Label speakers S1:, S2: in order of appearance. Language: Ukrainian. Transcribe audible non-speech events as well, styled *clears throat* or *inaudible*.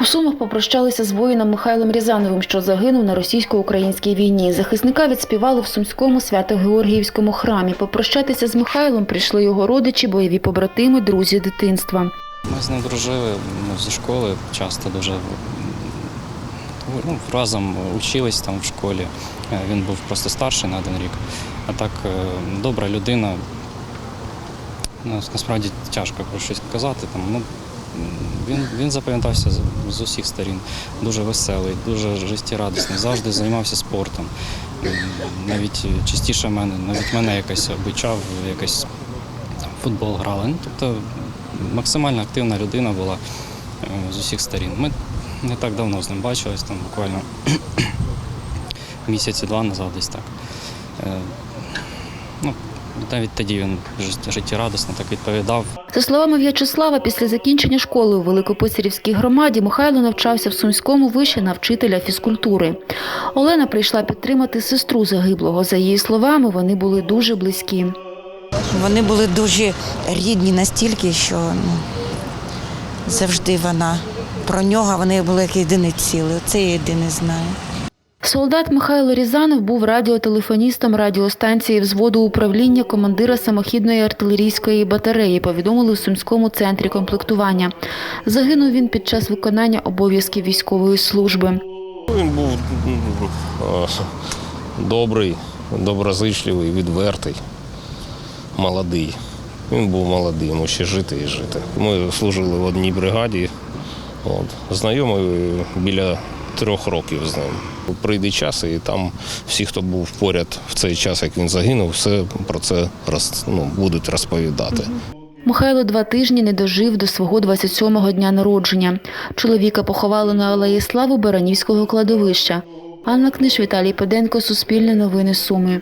S1: У Сумах попрощалися з воїном Михайлом Рязановим, що загинув на російсько-українській війні. Захисника відспівали в Сумському свято-Георгіївському храмі. Попрощатися з Михайлом прийшли його родичі, бойові побратими, друзі дитинства.
S2: Ми з ним дружили зі школи, часто дуже ну, разом учились там в школі. Е, Він був просто старший на один рік. А так е, добра людина. Ну, насправді тяжко про щось казати. Там, ну, він, він запам'ятався з, усіх сторін. Дуже веселий, дуже життєрадісний, завжди займався спортом. Навіть частіше мене, навіть мене якось обичав, якось там, футбол грали. Ну, тобто максимально активна людина була е, з усіх сторін. Ми не так давно з ним бачились, там буквально *clears throat* місяці два назад десь так. Е, Ну, навіть тоді він жит- життєрадісно так відповідав.
S1: За словами В'ячеслава, після закінчення школи у Великописарівській громаді Михайло навчався в Сумському виші на вчителя фізкультури. Олена прийшла підтримати сестру загиблого. За її словами, вони були дуже близькі.
S3: Вони були дуже рідні настільки, що ну, завжди вона про нього, вони були як єдине ціле. Це я єдине знаю.
S1: Солдат Михайло Різанов був радіотелефоністом радіостанції взводу управління командира самохідної артилерійської батареї, повідомили у Сумському центрі комплектування. Загинув він під час виконання обов'язків військової служби.
S4: Він був е, добрий, доброзичливий, відвертий, молодий. Він був молодий, йому ще жити і жити. Ми служили в одній бригаді. От. Знайомий біля трьох років з ним. Прийде час, і там всі, хто був поряд в цей час, як він загинув, все про це роз, ну, будуть розповідати.
S1: Михайло два тижні не дожив до свого 27-го дня народження. Чоловіка поховали на алеї Слави Баранівського кладовища. Анна Книж, Віталій Педенко, Суспільне новини Суми.